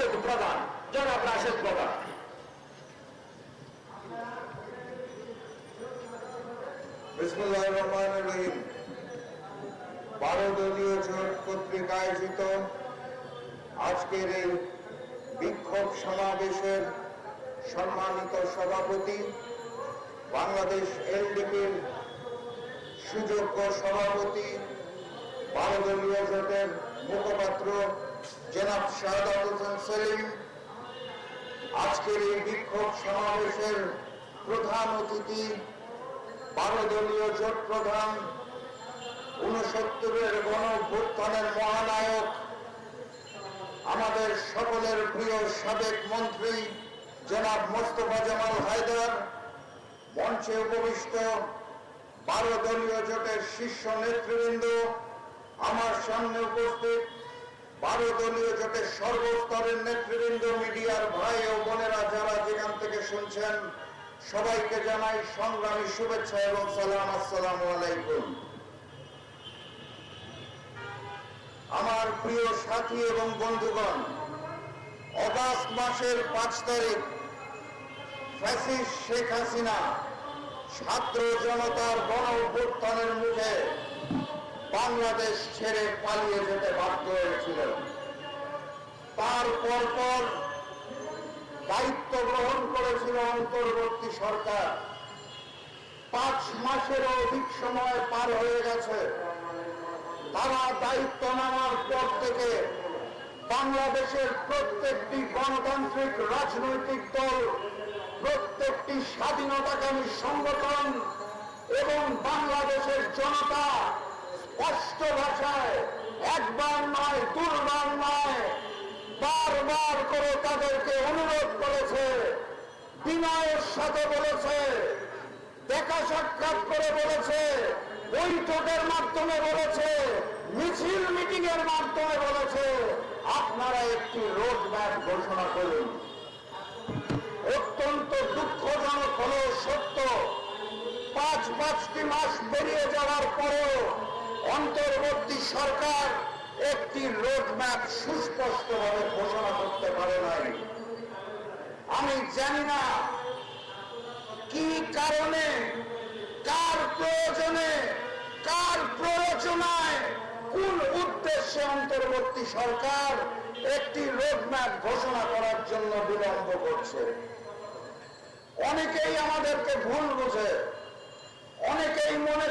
রাশেদ প্রধান, জনাব রাশেদ প্রধান। এই বিক্ষোভ সমাবেশের সম্মানিত সভাপতি, বাংলাদেশ এলডিপির সুযোগ্য সভাপতি দলীয় জোটের মুখপাত্র জনাব শাহাদ হোসেন সেলিম, আজকের এই বিক্ষোভ সমাবেশের প্রধান অতিথি বারো দলীয় জোট প্রধান উনসত্তরের গণ অভ্যুত্থানের মহানায়ক, আমাদের সকলের প্রিয় সাবেক মন্ত্রী জনাব মোস্তফা জামাল হায়দার, মঞ্চে উপবিষ্ট বারো দলীয় জোটের শীর্ষ নেতৃবৃন্দ, আমার সামনে উপস্থিত দলীয় জোটের সর্বস্তরের নেতৃবৃন্দ, মিডিয়ার ভাই ও বোনেরা যারা যেখান থেকে শুনছেন, সবাইকে জানাই সংগ্রামী শুভেচ্ছা এবং সালাম, আসসালামু আলাইকুম। আমার প্রিয় সাথী এবং বন্ধুগণ, অগাস্ট মাসের পাঁচ তারিখ, ফ্যাসিস্ট শেখ হাসিনা ছাত্র জনতার গণ মুখে বাংলাদেশ ছেড়ে পালিয়ে যেতে বাধ্য হয়েছিল। তার পরপর দায়িত্ব গ্রহণ করেছিল অন্তর্বর্তী সরকার। পাঁচ মাসেরও অধিক সময় পার হয়ে গেছে। তারা দায়িত্ব নেওয়ার পর থেকে বাংলাদেশের প্রত্যেকটি গণতান্ত্রিক রাজনৈতিক দল, প্রত্যেকটি স্বাধীনতাকামী সংগঠন এবং বাংলাদেশের জনতা স্পষ্ট ভাষায় একবার নয় দুর্বার নয়, বারবার করে তাদেরকে অনুরোধ করেছে, বিনয়ের সাথে বলেছে, দেখা সাক্ষাৎ করে বলেছে, বৈঠকের মাধ্যমে বলেছে, মিছিল মিটিং এর মাধ্যমে বলেছে। আপনারা একটি রোড ম্যাপ ঘোষণা করুন। অত্যন্ত দুঃখজনক হল সত্য পাঁচ পাঁচটি মাস পেরিয়ে যাওয়ার পরেও অন্তর্বর্তী সরকার একটি রোড ম্যাপ সুস্পষ্টভাবে ঘোষণা করতে পারে নাই। আমি জানি না কি কারণে, কার প্রয়োজনে, কার প্রয়োজনায় কোন উদ্দেশ্যে অন্তর্বর্তী সরকার একটি রোডম্যাপ ঘোষণা করার জন্য বিলম্ব করছে। অনেকেই আমাদেরকে ভুল বুঝে, অনেকেই মনে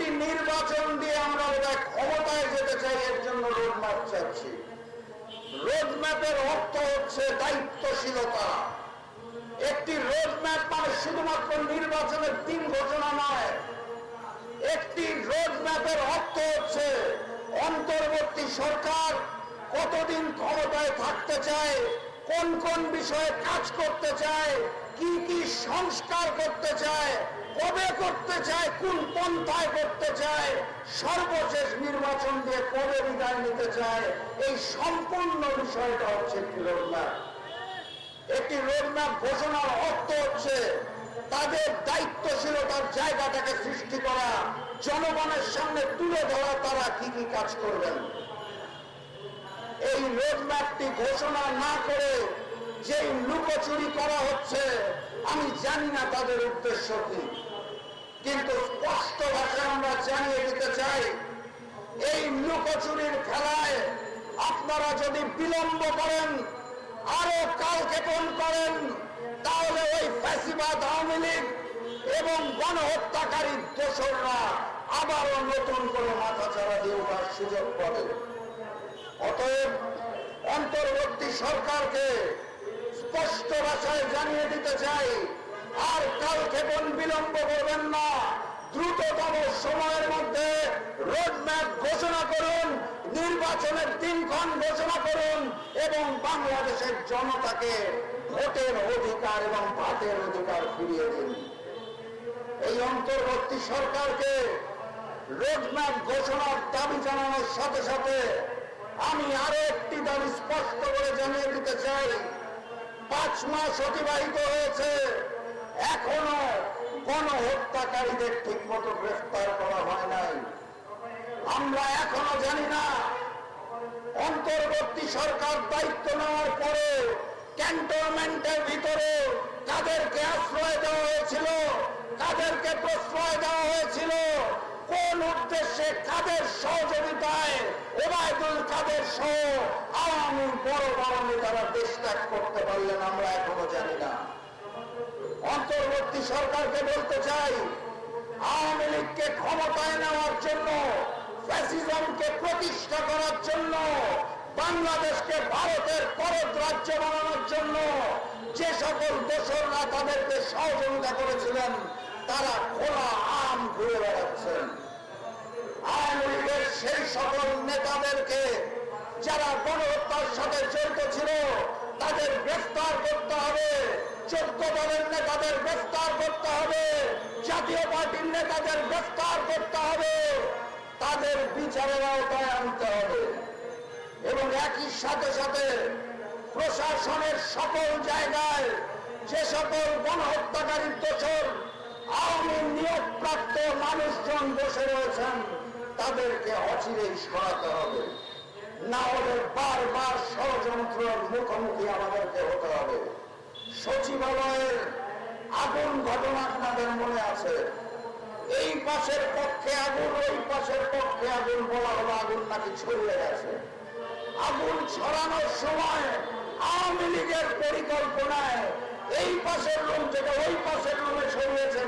একটি নির্বাচন দিয়ে আমরা বোধহয় ক্ষমতায় যেতে চাই, এর জন্য রোডম্যাপ চাচ্ছি রোডম্যাপের অর্থ হচ্ছে দায়িত্বশীলতা। একটি রোডম্যাপ মানে শুধুমাত্র নির্বাচনের দিন ঘোষণা নয়, একটি রোডম্যাপের অর্থ হচ্ছে অন্তর্বর্তী সরকার কতদিন ক্ষমতায় থাকতে চায়, কোন কোন বিষয়ে কাজ করতে চায়, কি কি সংস্কার করতে চায় কবে করতে চায়, কোন পন্থায় করতে চায়, সর্বশেষ নির্বাচন দিয়ে কবে বিদায় নিতে চায়, এই সম্পূর্ণ বিষয়টা হচ্ছে একটি রোডম্যাপ একটি রোডম্যাপ ঘোষণার অর্থ হচ্ছে তাদের দায়িত্বশীলতার জায়গাটাকে সৃষ্টি করা, জনগণের সামনে তুলে ধরা, তারা কি কি কাজ করবেন। এই রোডম্যাপটি ঘোষণা না করে যেই লুকোচুরি করা হচ্ছে, আমি জানি না তাদের উদ্দেশ্য কি। কিন্তু স্পষ্ট ভাষা আমরা জানিয়ে দিতে চাই, এই লুকোচুরির খেলায় আপনারা যদি বিলম্ব করেন, আরও কালক্ষেপণ করেন, তাহলে ওই ফ্যাসিবাদ আওয়ামী লীগ এবং গণহত্যাকারী দোসররা আবারও নতুন করে মাথা চারা দিয়ে ওঠার সুযোগ পাবে অতএব অন্তর্বর্তী সরকারকে স্পষ্ট ভাষায় জানিয়ে দিতে চাই বিলম্ব করবেন না। দ্রুততম সময়ের মধ্যে রোডম্যাপ ঘোষণা করুন, নির্বাচনের দিনক্ষণ ঘোষণা করুন এবং বাংলাদেশের জনতাকে ভোটের অধিকার এবং ভাতের অধিকার ফিরিয়ে দিন। এই অন্তর্বর্তী সরকারকে রোডম্যাপ ঘোষণার দাবি জানানোর সাথে সাথে আমি আরও একটি দাবি স্পষ্ট করে জানিয়ে দিতে চাই। পাঁচ মাস অতিবাহিত হয়েছে। এখনও গণহত্যাকারীদের ঠিক মতো গ্রেফতার করা হয় নাই। আমরা এখনও জানি না অন্তর্বর্তী সরকার দায়িত্ব নেওয়ার পরে ক্যান্টনমেন্টের ভিতরে কাদেরকে আশ্রয় দেওয়া হয়েছিল, কাদেরকে প্রশ্রয় দেওয়া হয়েছিল, কোন উদ্দেশ্যে কাদের সহযোগিতায় ওবায়দুল কাদের সহ আওয়ামী বড় বড় নেতারা দেশ ত্যাগ করতে পারলেন আমরা এখনও জানি না। অন্তর্বর্তী সরকারকে বলতে চাই, আওয়ামী লীগকে ক্ষমতায় নেওয়ার জন্য, ফ্যাসিজমকে প্রতিষ্ঠা করার জন্য, বাংলাদেশকে ভারতের পরত রাজ্য বানানোর জন্য যে সকল দোসররা তাদেরকে সহযোগিতা করেছিলেন, তারা খোলা আম ঘুরে বেড়াচ্ছেন। আওয়ামী লীগের সেই সকল নেতাদেরকে যারা গণহত্যার সাথে জড়িত ছিল, তাদের গ্রেফতার করতে হবে। চোদ্দ দলের নেতাদের গ্রেফতার করতে হবে। জাতীয় পার্টির নেতাদের গ্রেফতার করতে হবে। তাদের বিচারের আওতায় আনতে হবে। এবং একই সাথে সাথে প্রশাসনের সকল জায়গায় যে সকল গণহত্যাকারীর দোষর, আওয়ামী নিয়োগপ্রাপ্ত মানুষজন বসে রয়েছেন, তাদেরকে অচিরেই সরাতে হবে। না হলে বারবার ষড়যন্ত্রের মুখোমুখি আমাদেরকে হতে হবে। সচিবালয়ের আগুন ঘটনা আপনাদের মনে আছে? এই পাশের পক্ষে আগুন, ওই পাশের পক্ষে আগুন বলা হলো আগুন নাকি ছড়িয়ে গেছে। আগুন ছড়ানোর সময় আওয়ামী লীগের পরিকল্পনায় এই পাশের রুম থেকে ওই পাশের রুমে ছড়িয়েছে